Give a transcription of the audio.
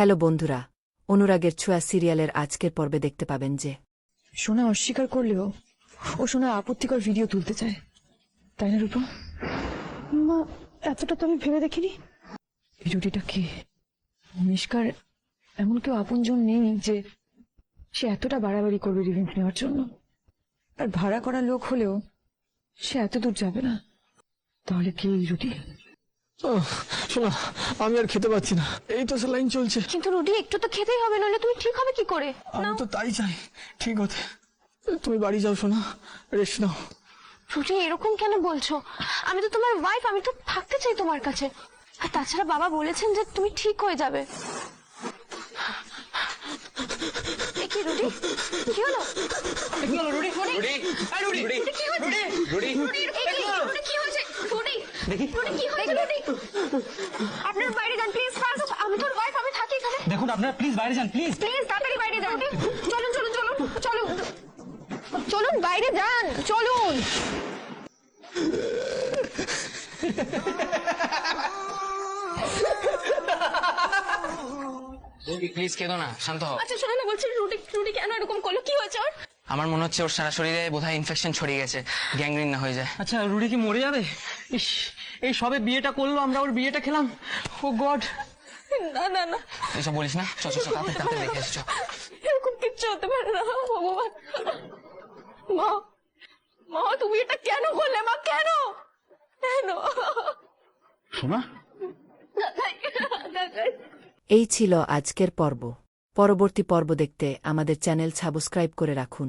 Hello বন্ধুরা অনুরাগের ছোঁয়া সিরিয়ালের আজকের পর্বে দেখতে পাবেন যে সোনা অস্বীকার করলেও ও সোনা আপত্তিকর ভিডিও তুলতে চায়। তাই না রূপা? মা এতটা তো আমি ভেবে দেখিনি। ভিডিওটিটা কি মিষ্কার এমন কেউ আপনজন নেই যে সে এতটা বাড়াবাড়ি করবে রিভেঞ্জ নেওয়ার জন্য। আর ভাড়া করা লোক হলেও সে এত দূর যাবে না। তাহলে কে এই শোনা আমি আর খেতে পাচ্ছি না এই তো লাইন চলছে কিন্তু রুটি একটু তো খেতেই হবে নইলে তুমি ঠিক হবে কি করে আমি তো তাই চাই ঠিক হতে তুমি বাড়ি যাও শোনা রেস্ট নাও রুটি এরকম কেন বলছো আমি তো তোমার ওয়াইফ আমি তো থাকতে চাই তোমার কাছে আর তাছাড়া বাবা বলেছেন যে তুমি ঠিক হয়ে যাবে কি হলো হয়েছে রুটি রুটি কি হয়েছে আপনার বাইরে যান প্লিজ ফার্স্ট আমি তোর ওয়াইফ আমি থাকি এখানে। দেখুন আপনারা প্লিজ বাইরে যান প্লিজ প্লিজ তাড়াতাড়ি বাইরে যান। চলুন চলুন চলুন চলুন। চলুন বাইরে যান চলুন। প্লিজ কেঁদো না শান্ত হও। আচ্ছা শোনো না বলছি রুটি রুটি কেন এরকম করল? কি হয়েছে ওর? আমার মনে হচ্ছে ওর সারা শরীরে বোধহয় ইনফেকশন ছড়িয়ে গেছে গ্যাংগ্রিন না হয়ে যায়। আচ্ছা রুডি কি মরে যাবে? ইস এই সবে বিয়েটা করল আমরা ওর বিয়েটা খেলাম। Oh God. না না না। এসব বলিস না। চ চ চ তাড়াতাড়ি তাড়াতাড়ি দেখে এসো। এরকম কিচ্ছু হতে পারে না ভগবান। মা মা তুমি এটা কেন করলে? মা কেন? কেন? শোনা এই ছিল আজকের পর্ব। পরবর্তী পর্ব দেখতে আমাদের চ্যানেল সাবস্ক্রাইব করে রাখুন।